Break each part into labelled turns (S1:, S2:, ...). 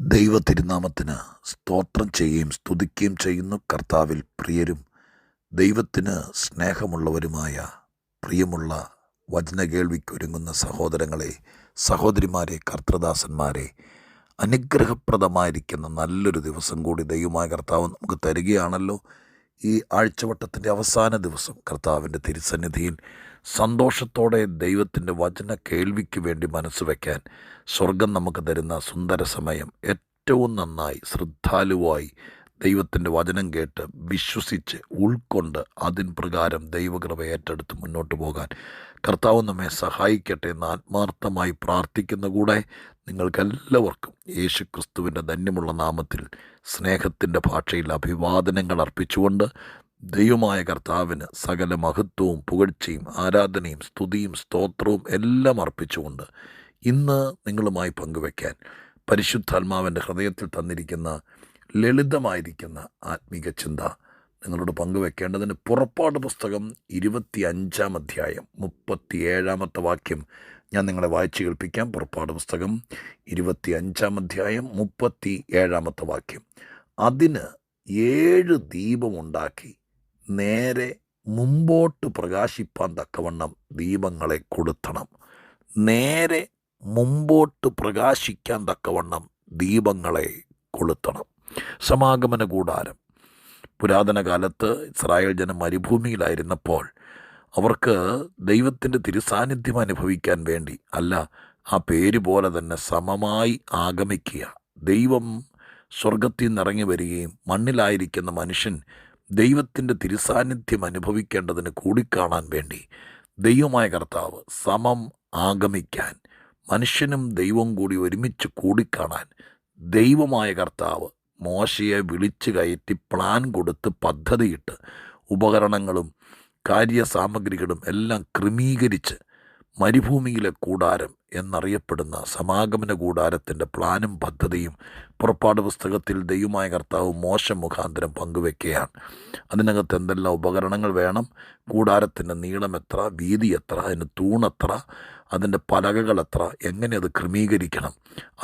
S1: ദൈവ തിരുനാമത്തിന് സ്തോത്രം ചെയ്യുകയും സ്തുതിക്കുകയും ചെയ്യുന്നു കർത്താവിൽ പ്രിയരും ദൈവത്തിന് സ്നേഹമുള്ളവരുമായ പ്രിയമുള്ള വചന കേൾവിക്കൊരുങ്ങുന്ന സഹോദരങ്ങളെ സഹോദരിമാരെ കർത്തൃദാസന്മാരെ അനുഗ്രഹപ്രദമായിരിക്കുന്ന നല്ലൊരു ദിവസം കൂടി ദൈവമായ കർത്താവ് നമുക്ക് തരികയാണല്ലോ. ഈ ആഴ്ചവട്ടത്തിന്റെ അവസാന ദിവസം കർത്താവിന്റെ തിരുസന്നിധിയിൽ സന്തോഷത്തോടെ ദൈവത്തിന്റെ വചന കേൾവിക്ക് വേണ്ടി മനസ്സ് വയ്ക്കാൻ സ്വർഗം നമുക്ക് തരുന്ന സുന്ദര സമയം ഏറ്റവും നന്നായി ശ്രദ്ധാലുവായി ദൈവത്തിന്റെ വചനം കേട്ട് വിശ്വസിച്ച് ഉൾക്കൊണ്ട് അതിൻ പ്രകാരം ദൈവകൃപ ഏറ്റെടുത്ത് മുന്നോട്ട് പോകാൻ കർത്താവ് നമ്മെ സഹായിക്കട്ടെ എന്ന് ആത്മാർത്ഥമായി പ്രാർത്ഥിക്കുന്ന കൂടെ നിങ്ങൾക്കെല്ലാവർക്കും യേശു ക്രിസ്തുവിന്റെ ധന്യമുള്ള നാമത്തിൽ സ്നേഹത്തിന്റെ ഭാഷയിൽ അഭിവാദനങ്ങൾ അർപ്പിച്ചുകൊണ്ട് ദൈവമായ കർത്താവിന് സകല മഹത്വവും പുകഴ്ചയും ആരാധനയും സ്തുതിയും സ്തോത്രവും എല്ലാം അർപ്പിച്ചുകൊണ്ട് ഇന്ന് നിങ്ങളുമായി പങ്കുവയ്ക്കാൻ പരിശുദ്ധാത്മാവിന്റെ ഹൃദയത്തിൽ തന്നിരിക്കുന്ന ലളിതമായിരിക്കുന്ന ആത്മീക ചിന്ത നിങ്ങളോട് പങ്കുവെക്കേണ്ടതിന് പുറപ്പാട് പുസ്തകം ഇരുപത്തി അഞ്ചാം അധ്യായം മുപ്പത്തി ഏഴാമത്തെ വാക്യം ഞാൻ നിങ്ങളെ വായിച്ചു കേൾപ്പിക്കാം. പുറപ്പാട് പുസ്തകം ഇരുപത്തി അഞ്ചാം അധ്യായം മുപ്പത്തി ഏഴാമത്തെ വാക്യം. അതിന് ഏഴ് ദീപമുണ്ടാക്കി നേരെ മുമ്പോട്ട് പ്രകാശിപ്പാൻ തക്കവണ്ണം ദീപങ്ങളെ കൊടുത്തണം നേരെ മുമ്പോട്ട് പ്രകാശിക്കാൻ തക്കവണ്ണം ദീപങ്ങളെ കൊളുത്തണം. സമാഗമന കൂടാരം പുരാതന കാലത്ത് ഇസ്രായേൽ ജനം മരുഭൂമിയിലായിരുന്നപ്പോൾ അവർക്ക് ദൈവത്തിന്റെ തിരുസാന്നിധ്യം അനുഭവിക്കാൻ വേണ്ടി അല്ല ആ പേര് പോലെ തന്നെ സമമായി ആഗമിക്കുക. ദൈവം സ്വർഗത്തിൽ നിന്നിറങ്ങി വരികയും മണ്ണിലായിരിക്കുന്ന മനുഷ്യൻ ദൈവത്തിന്റെ തിരുസാന്നിധ്യം അനുഭവിക്കേണ്ടതിന് കൂടിക്കാണാൻ വേണ്ടി ദൈവമായ കർത്താവ് സമം ആഗമിക്കാൻ മനുഷ്യനും ദൈവവും കൂടി ഒരുമിച്ച് കൂടിക്കാണാൻ ദൈവമായ കർത്താവ് മോശയെ വിളിച്ചു കയറ്റി പ്ലാൻ കൊടുത്ത് പദ്ധതിയിട്ട് ഉപകരണങ്ങളും കാര്യസാമഗ്രികളും എല്ലാം ക്രമീകരിച്ച് മരുഭൂമിയിലെ കൂടാരം എന്നറിയപ്പെടുന്ന സമാഗമന കൂടാരത്തിന്റെ പ്ലാനും പദ്ധതിയും പുറപ്പാട് പുസ്തകത്തിൽ ദൈവമായ കർത്താവ് മോശം മുഖാന്തരം പങ്കുവെക്കുകയാണ്. അതിനകത്ത് എന്തെല്ലാം ഉപകരണങ്ങൾ വേണം? കൂടാരത്തിന്റെ നീളം എത്ര? വീതി എത്ര? അതിന് തൂണെത്ര അതിന്റെ പലകകൾ എത്ര എങ്ങനെ അത് ക്രമീകരിക്കണം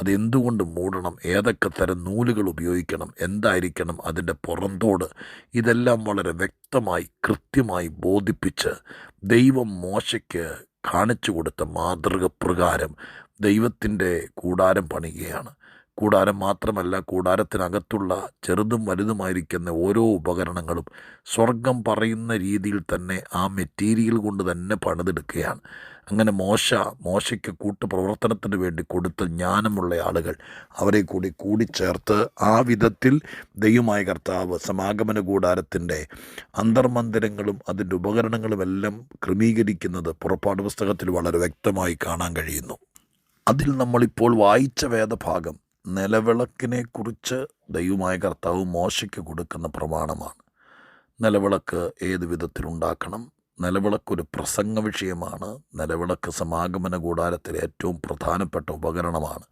S1: അതെന്തുകൊണ്ട് മൂടണം ഏതൊക്കെ തരം നൂലുകൾ ഉപയോഗിക്കണം എന്തായിരിക്കണം അതിന്റെ പുറന്തോട് ഇതെല്ലാം വളരെ വ്യക്തമായി കൃത്യമായി ബോധിപ്പിച്ച് ദൈവം മോശയ്ക്ക് കാണിച്ചു കൊടുത്ത മാതൃക പ്രകാരം ദൈവത്തിന്റെ കൂടാരം പണിയുകയാണ്. കൂടാരം മാത്രമല്ല കൂടാരത്തിനകത്തുള്ള ചെറുതും വലുതുമായിരിക്കുന്ന ഓരോ ഉപകരണങ്ങളും സ്വർഗം പറയുന്ന രീതിയിൽ തന്നെ ആ മെറ്റീരിയൽ കൊണ്ട് തന്നെ പണിതെടുക്കുകയാണ്. അങ്ങനെ മോശ മോശയ്ക്ക് കൂട്ടുപ്രവർത്തനത്തിന് വേണ്ടി കൊടുത്ത ജ്ഞാനമുള്ള ആളുകൾ അവരെ കൂടി കൂടിച്ചേർത്ത് ആ വിധത്തിൽ ദൈവമായ കർത്താവ് സമാഗമന കൂടാരത്തിന്റെ അന്തർമന്ദിരങ്ങളും അതിന്റെ ഉപകരണങ്ങളും എല്ലാം ക്രമീകരിക്കുന്നത് പുറപ്പാട് പുസ്തകത്തിൽ വളരെ വ്യക്തമായി കാണാൻ കഴിയുന്നു. അതിൽ നമ്മളിപ്പോൾ വായിച്ച വേദഭാഗം നിലവിളക്കിനെ കുറിച്ച് ദൈവമായ കർത്താവ് മോശയ്ക്ക് കൊടുക്കുന്ന പ്രമാണമാണ്. നിലവിളക്ക് ഏത് വിധത്തിലുണ്ടാക്കണം? നിലവിളക്കൊരു പ്രസംഗ വിഷയമാണ്. നിലവിളക്ക് സമാഗമന കൂടാരത്തിലെ ഏറ്റവും പ്രധാനപ്പെട്ട ഉപകരണമാണ്.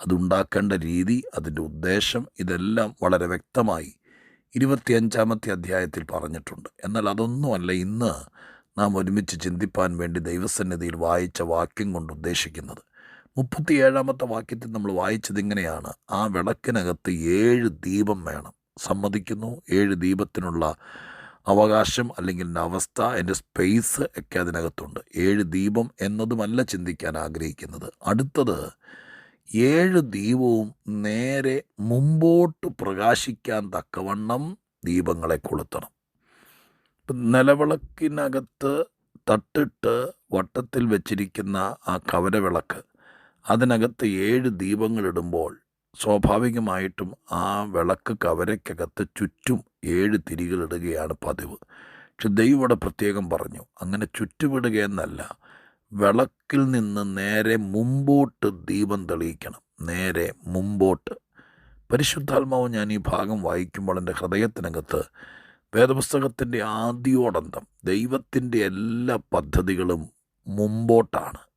S1: അതുണ്ടാക്കേണ്ട രീതി അതിന്റെ ഉദ്ദേശം ഇതെല്ലാം വളരെ വ്യക്തമായി ഇരുപത്തിയഞ്ചാമത്തെ അധ്യായത്തിൽ പറഞ്ഞിട്ടുണ്ട്. എന്നാൽ അതൊന്നുമല്ല ഇന്ന് നാം ഒരുമിച്ച് ചിന്തിപ്പാൻ വേണ്ടി ദൈവസന്നിധിയിൽ വായിച്ച വാക്യം കൊണ്ട് ഉദ്ദേശിക്കുന്നത്. മുപ്പത്തിയേഴാമത്തെ വാക്യത്തിൽ നമ്മൾ വായിച്ചത് ഇങ്ങനെയാണ്. ആ വിളക്കിനകത്ത് ഏഴ് ദീപം വേണം. സമ്മതിക്കുന്നു. ഏഴ് ദീപത്തിനുള്ള അവകാശം അല്ലെങ്കിൽ എന്റെ അവസ്ഥ എന്റെ സ്പേസ് ഒക്കെ അതിനകത്തുണ്ട്. ഏഴ് ദീപം എന്നതുമല്ല ചിന്തിക്കാൻ ആഗ്രഹിക്കുന്നത്. അടുത്തത് ഏഴ് ദീപവും നേരെ മുമ്പോട്ട് പ്രകാശിക്കാൻ തക്കവണ്ണം ദീപങ്ങളെ കൊളുത്തണം. നിലവിളക്കിനകത്ത് തട്ടിട്ട് വട്ടത്തിൽ വെച്ചിരിക്കുന്ന ആ കവരവിളക്ക് അതിനകത്ത് ഏഴ് ദീപങ്ങളിടുമ്പോൾ സ്വാഭാവികമായിട്ടും ആ വിളക്ക് കവരയ്ക്കകത്ത് ചുറ്റും ഏഴ് തിരികളിടുകയാണ് പതിവ്. പക്ഷെ ദൈവം ഇവിടെ പ്രത്യേകം പറഞ്ഞു അങ്ങനെ ചുറ്റുവിടുക എന്നല്ല വിളക്കിൽ നിന്ന് നേരെ മുമ്പോട്ട് ദീപം തെളിയിക്കണം നേരെ മുമ്പോട്ട്. പരിശുദ്ധാത്മാവ് ഞാൻ ഈ ഭാഗം വായിക്കുമ്പോൾ എന്റെ ഹൃദയത്തിനകത്ത് വേദപുസ്തകത്തിന്റെ ആദ്യോടന്തം ദൈവത്തിന്റെ എല്ലാ പദ്ധതികളും മുമ്പോട്ടാണ്.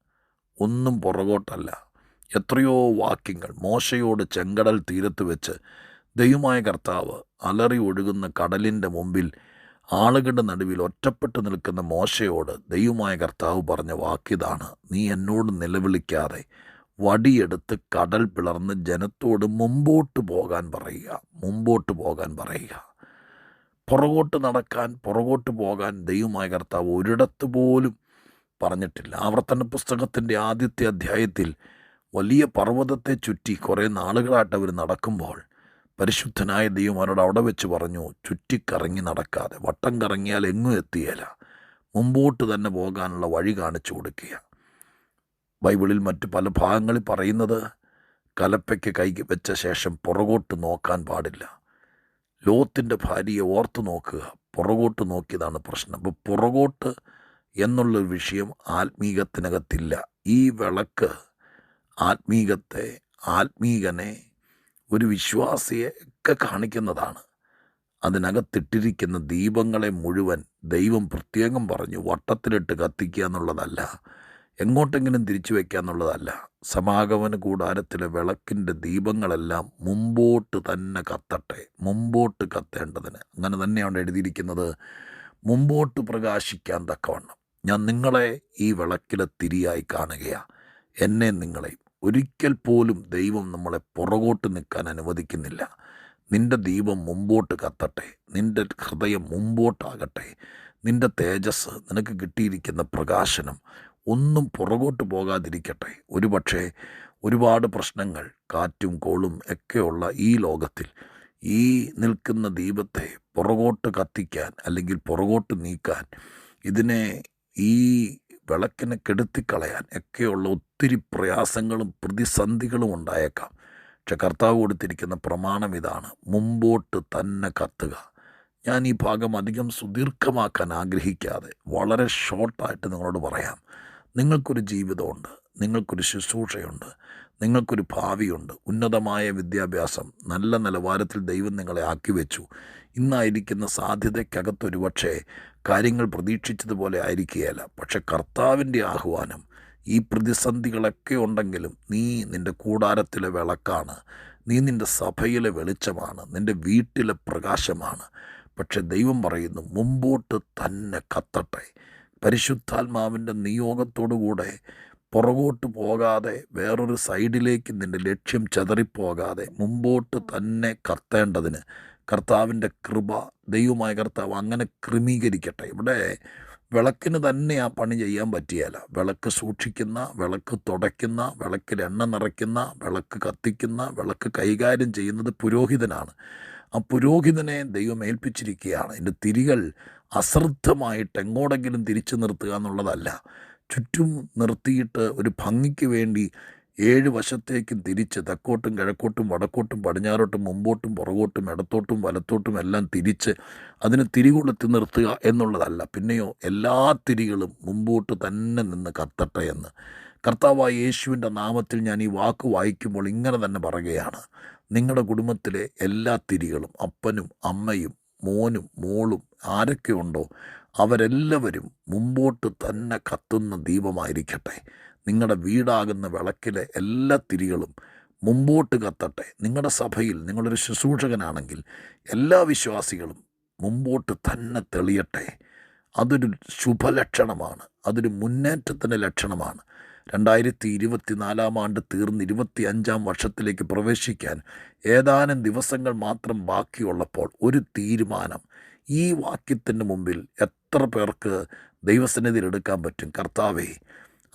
S1: ഒന്നും പുറകോട്ടല്ല. എത്രയോ വാക്യങ്ങൾ മോശയോട് ചെങ്കടൽ തീരത്ത് വെച്ച് ദൈവമായ കർത്താവ് അലറി ഒഴുകുന്ന കടലിന്റെ മുമ്പിൽ ആളുകളുടെ നടുവിൽ ഒറ്റപ്പെട്ടു നിൽക്കുന്ന മോശയോട് ദൈവമായ കർത്താവ് പറഞ്ഞ വാക്കിതാണ്. നീ എന്നോട് നിലവിളിക്കാതെ വടിയെടുത്ത് കടൽ പിളർന്ന് ജനത്തോട് മുമ്പോട്ട് പോകാൻ പറയുക മുമ്പോട്ട് പോകാൻ പറയുക. പുറകോട്ട് നടക്കാൻ പുറകോട്ട് പോകാൻ ദൈവമായ കർത്താവ് ഒരിടത്ത് പോലും പറഞ്ഞിട്ടില്ല. ആവർത്തന പുസ്തകത്തിന്റെ ആദ്യത്തെ അധ്യായത്തിൽ വലിയ പർവതത്തെ ചുറ്റി കുറേ നാളുകളായിട്ട് അവർ നടക്കുമ്പോൾ പരിശുദ്ധനായ ദൈവം അവരോട് അവിടെ വെച്ച് പറഞ്ഞു ചുറ്റിക്കറങ്ങി നടക്കാതെ വട്ടം കറങ്ങിയാൽ എങ്ങും എത്തിയേല. മുമ്പോട്ട് തന്നെ പോകാനുള്ള വഴി കാണിച്ചു കൊടുക്കുക. ബൈബിളിൽ മറ്റ് പല ഭാഗങ്ങളിൽ പറയുന്നത് കലപ്പയ്ക്ക് കൈ വെച്ച ശേഷം പുറകോട്ട് നോക്കാൻ പാടില്ല. ലോത്തിന്റെ ഭാര്യയെ ഓർത്ത് നോക്കുക. പുറകോട്ട് നോക്കിയതാണ് പ്രശ്നം. അപ്പോൾ പുറകോട്ട് എന്നുള്ളൊരു വിഷയം ആത്മീകത്തിനകത്തില്ല. ഈ വിളക്ക് ആത്മീകത്തെ ആത്മീകനെ ഒരു വിശ്വാസിയെ ഒക്കെ കാണിക്കുന്നതാണ്. അതിനകത്തിട്ടിരിക്കുന്ന ദീപങ്ങളെ മുഴുവൻ ദൈവം പ്രത്യേകം പറഞ്ഞു വട്ടത്തിലിട്ട് കത്തിക്കുക എന്നുള്ളതല്ല എങ്ങോട്ടെങ്കിലും തിരിച്ചു വയ്ക്കുക എന്നുള്ളതല്ല. സമാഗമന കൂടാരത്തിലെ വിളക്കിന്റെ ദീപങ്ങളെല്ലാം മുമ്പോട്ട് തന്നെ കത്തട്ടെ മുമ്പോട്ട് കത്തേണ്ടതിന്. അങ്ങനെ തന്നെയാണ് എഴുതിയിരിക്കുന്നത് മുമ്പോട്ട് പ്രകാശിക്കാൻ തക്കവണ്ണം. ഞാൻ നിങ്ങളെ ഈ വിളക്കിലെ തിരിയായി കാണുകയാണ് എന്നെ നിങ്ങളെ ഒരിക്കൽ പോലും ദൈവം നമ്മളെ പുറകോട്ട് നിൽക്കാൻ അനുവദിക്കുന്നില്ല. നിന്റെ ദീപം മുമ്പോട്ട് കത്തട്ടെ. നിന്റെ ഹൃദയം മുമ്പോട്ടാകട്ടെ. നിന്റെ തേജസ് നിനക്ക് കിട്ടിയിരിക്കുന്ന പ്രകാശനം ഒന്നും പുറകോട്ട് പോകാതിരിക്കട്ടെ. ഒരുപക്ഷെ ഒരുപാട് പ്രശ്നങ്ങൾ കാറ്റും കോളും ഒക്കെയുള്ള ഈ ലോകത്തിൽ ഈ നിൽക്കുന്ന ദീപത്തെ പുറകോട്ട് കത്തിക്കാൻ അല്ലെങ്കിൽ പുറകോട്ട് നീക്കാൻ ഇതിനെ ഈ വിളക്കിനെ കെടുത്തിക്കളയാൻ ഒക്കെയുള്ള ഒത്തിരി പ്രയാസങ്ങളും പ്രതിസന്ധികളും ഉണ്ടായേക്കാം. പക്ഷെ കർത്താവ് കൊടുത്തിരിക്കുന്ന പ്രമാണം ഇതാണ്. മുമ്പോട്ട് തന്നെ കത്തുക. ഞാൻ ഈ ഭാഗം അധികം സുദീർഘമാക്കാൻ ആഗ്രഹിക്കാതെ വളരെ ഷോർട്ടായിട്ട് നിങ്ങളോട് പറയാം. നിങ്ങൾക്കൊരു ജീവിതമുണ്ട്. നിങ്ങൾക്കൊരു ശുശ്രൂഷയുണ്ട്. നിങ്ങൾക്കൊരു ഭാവിയുണ്ട്. ഉന്നതമായ വിദ്യാഭ്യാസം നല്ല നിലവാരത്തിൽ ദൈവം നിങ്ങളെ ആക്കി വെച്ചു ഇന്നായിരിക്കുന്ന സാധ്യതയ്ക്കകത്തൊരു പക്ഷേ കാര്യങ്ങൾ പ്രതീക്ഷിച്ചതുപോലെ ആയിരിക്കുകയില്ല. പക്ഷെ കർത്താവിന്റെ ആഹ്വാനം ഈ പ്രതിസന്ധികളൊക്കെ ഉണ്ടെങ്കിലും നീ നിന്റെ കൂടാരത്തിലെ വിളക്കാണ്. നീ നിന്റെ സഭയിലെ വെളിച്ചമാണ്. നിന്റെ വീട്ടിലെ പ്രകാശമാണ്. പക്ഷെ ദൈവം പറയുന്നു മുമ്പോട്ട് തന്നെ കത്തട്ടെ. പരിശുദ്ധാത്മാവിന്റെ നിയോഗത്തോടുകൂടെ പുറകോട്ട് പോകാതെ വേറൊരു സൈഡിലേക്ക് നിന്റെ ലക്ഷ്യം ചെതറിപ്പോകാതെ മുമ്പോട്ട് തന്നെ കത്തേണ്ടതിന് കർത്താവിന്റെ കൃപ ദൈവമായ കർത്താവ് അങ്ങനെ ക്രമീകരിക്കട്ടെ. ഇവിടെ വിളക്കിന് തന്നെ ആ പണി ചെയ്യാൻ പറ്റിയല്ല വിളക്ക് സൂക്ഷിക്കുന്ന വിളക്ക് തുടയ്ക്കുന്ന വിളക്കിൽ എണ്ണ നിറയ്ക്കുന്ന വിളക്ക് കത്തിക്കുന്ന വിളക്ക് കൈകാര്യം ചെയ്യുന്നത് പുരോഹിതനാണ്. ആ പുരോഹിതനെ ദൈവം ഏൽപ്പിച്ചിരിക്കുകയാണ്. എന്റെ തിരികൾ അശ്രദ്ധമായിട്ട് എങ്ങോടെങ്കിലും തിരിച്ചു നിർത്തുക എന്നുള്ളതല്ല. ചുറ്റും നിർത്തിയിട്ട് ഒരു ഭംഗിക്ക് വേണ്ടി ഏഴ് വശത്തേക്കും തിരിച്ച് തെക്കോട്ടും കിഴക്കോട്ടും വടക്കോട്ടും പടിഞ്ഞാറോട്ടും മുമ്പോട്ടും പുറകോട്ടും ഇടത്തോട്ടും വലത്തോട്ടും എല്ലാം തിരിച്ച് അതിനെ തിരികൊളുത്തി നിർത്തുക എന്നുള്ളതല്ല. പിന്നെയോ എല്ലാ തിരികളും മുമ്പോട്ട് തന്നെ നിന്ന് കത്തട്ടെ എന്ന്. കർത്താവായ യേശുവിന്റെ നാമത്തിൽ ഞാൻ ഈ വാക്ക് വായിക്കുമ്പോൾ ഇങ്ങനെ തന്നെ പറയുകയാണ്. നിങ്ങളുടെ കുടുംബത്തിലെ എല്ലാ തിരികളും അപ്പനും അമ്മയും മോനും മോളും ആരൊക്കെ ഉണ്ടോ അവരെല്ലാവരും മുമ്പോട്ട് തന്നെ കത്തുന്ന ദീപമായിരിക്കട്ടെ. നിങ്ങളുടെ വീടാകുന്ന വിളക്കിലെ എല്ലാ തിരികളും മുമ്പോട്ട് കത്തട്ടെ. നിങ്ങളുടെ സഭയിൽ നിങ്ങളൊരു ശുശ്രൂഷകനാണെങ്കിൽ എല്ലാ വിശ്വാസികളും മുമ്പോട്ട് തന്നെ തെളിയട്ടെ. അതൊരു ശുഭലക്ഷണമാണ്. അതൊരു മുന്നേറ്റത്തിന്റെ ലക്ഷണമാണ്. രണ്ടായിരത്തി ഇരുപത്തിനാലാം ആണ്ട് തീർന്ന് ഇരുപത്തി അഞ്ചാം വർഷത്തിലേക്ക് പ്രവേശിക്കാൻ ഏതാനും ദിവസങ്ങൾ മാത്രം ബാക്കിയുള്ളപ്പോൾ ഒരു തീരുമാനം. ഈ വാക്യത്തിന്റെ മുമ്പിൽ എത്ര പേർക്ക് ദൈവസന്നിധിയിൽ എടുക്കാൻ പറ്റും? കർത്താവേ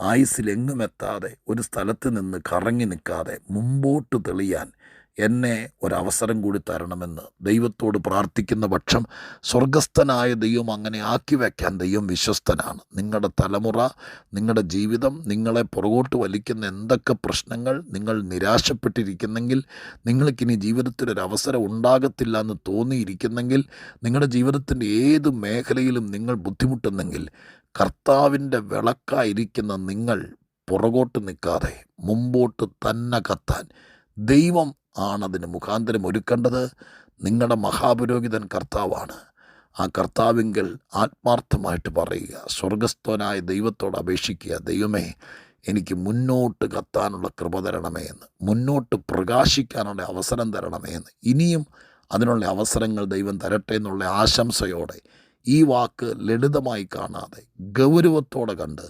S1: ആയുസ്സിലെങ്ങും എത്താതെ ഒരു സ്ഥലത്ത് നിന്ന് കറങ്ങി നിൽക്കാതെ മുമ്പോട്ട് തെളിയാൻ എന്നെ ഒരവസരം കൂടി തരണമെന്ന് ദൈവത്തോട് പ്രാർത്ഥിക്കുന്ന പക്ഷം സ്വർഗസ്ഥനായ ദൈവം അങ്ങനെ ആക്കി വയ്ക്കാൻ ദൈവം വിശ്വസ്തനാണ്. നിങ്ങളുടെ തലമുറ നിങ്ങളുടെ ജീവിതം നിങ്ങളെ പുറകോട്ട് വലിക്കുന്ന എന്തൊക്കെ പ്രശ്നങ്ങൾ നിങ്ങൾ നിരാശപ്പെട്ടിരിക്കുന്നെങ്കിൽ നിങ്ങൾക്കിനി ജീവിതത്തിൽ ഒരു അവസരം ഉണ്ടാകത്തില്ല എന്ന് തോന്നിയിരിക്കുന്നെങ്കിൽ നിങ്ങളുടെ ജീവിതത്തിന്റെ ഏത് മേഖലയിലും നിങ്ങൾ ബുദ്ധിമുട്ടുന്നെങ്കിൽ കർത്താവിന്റെ വിളക്കായിരിക്കുന്ന നിങ്ങൾ പുറകോട്ട് നിൽക്കാതെ മുമ്പോട്ട് തന്നെ കത്താൻ ദൈവം ആണതിന് മുഖാന്തരം ഒരുക്കേണ്ടത്? നിങ്ങളുടെ മഹാപുരോഹിതൻ കർത്താവാണ്. ആ കർത്താവിങ്കിൽ ആത്മാർത്ഥമായിട്ട് പറയുക. സ്വർഗസ്ഥനായ ദൈവത്തോട് അപേക്ഷിക്കുക. ദൈവമേ എനിക്ക് മുന്നോട്ട് കത്താനുള്ള കൃപ തരണമേ എന്ന് മുന്നോട്ട് പ്രകാശിക്കാനുള്ള അവസരം തരണമേ എന്ന്. ഇനിയും അതിനുള്ള അവസരങ്ങൾ ദൈവം തരട്ടെ എന്നുള്ള ആശംസയോടെ ഈ വാക്ക് ലളിതമായി കാണാതെ ഗൗരവത്തോടെ കണ്ട്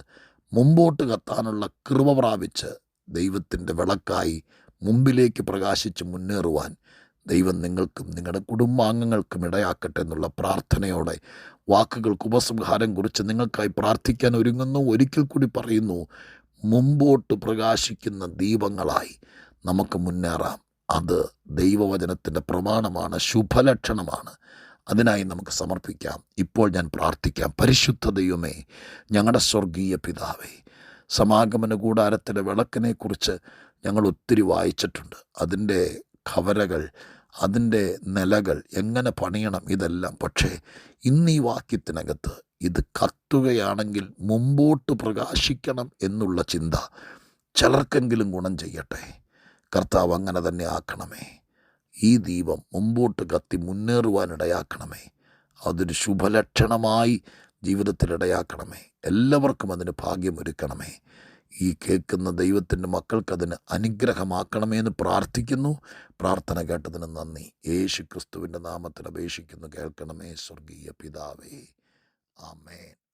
S1: മുമ്പോട്ട് കത്താനുള്ള കൃപ പ്രാപിച്ച് ദൈവത്തിന്റെ വിളക്കായി മുമ്പിലേക്ക് പ്രകാശിച്ച് മുന്നേറുവാൻ ദൈവം നിങ്ങൾക്കും നിങ്ങളുടെ കുടുംബാംഗങ്ങൾക്കും ഇടയാക്കട്ടെ എന്നുള്ള പ്രാർത്ഥനയോടെ വാക്കുകൾക്ക് ഉപസംഹാരം കുറിച്ച് നിങ്ങൾക്കായി പ്രാർത്ഥിക്കാൻ ഒരുങ്ങുന്നു. ഒരിക്കൽ കൂടി പറയുന്നു മുമ്പോട്ട് പ്രകാശിക്കുന്ന ദീപങ്ങളായി നമുക്ക് മുന്നേറാം. അത് ദൈവവചനത്തിന്റെ പ്രമാണമാണ് ശുഭലക്ഷണമാണ്. അതിനായി നമുക്ക് സമർപ്പിക്കാം. ഇപ്പോൾ ഞാൻ പ്രാർത്ഥിക്കാം. പരിശുദ്ധ ദൈവമേ ഞങ്ങളുടെ സ്വർഗീയ പിതാവേ സമാഗമന കൂടാരത്തിലെ വിളക്കിനെക്കുറിച്ച് ഞങ്ങൾ ഒത്തിരി വായിച്ചിട്ടുണ്ട്. അതിന്റെ കവരകൾ അതിന്റെ നിലകൾ എങ്ങനെ പണിയണം ഇതെല്ലാം. പക്ഷേ ഇന്ന് ഈ വാക്യത്തിനകത്ത് ഇത് കത്തുകയാണെങ്കിൽ മുമ്പോട്ട് പ്രകാശിക്കണം എന്നുള്ള ചിന്ത ചിലർക്കെങ്കിലും ഗുണം ചെയ്യട്ടെ. കർത്താവ് അങ്ങനെ തന്നെ ആക്കണമേ. ഈ ദീപം മുമ്പോട്ട് കത്തി മുന്നേറുവാനിടയാക്കണമേ അതൊരു ശുഭലക്ഷണമായി ജീവിതത്തിലിടയാക്കണമേ എല്ലാവർക്കും അതിന് ഭാഗ്യമൊരുക്കണമേ ഈ കേൾക്കുന്ന ദൈവത്തിന്റെ മക്കൾക്കതിന് അനുഗ്രഹമാക്കണമെന്ന് പ്രാർത്ഥിക്കുന്നു. പ്രാർത്ഥന കേട്ടതിന് നന്ദി. യേശു ക്രിസ്തുവിന്റെ നാമത്തിൽ അപേക്ഷിക്കുന്നു. കേൾക്കണമേ സ്വർഗീയ പിതാവേ. ആമേൻ.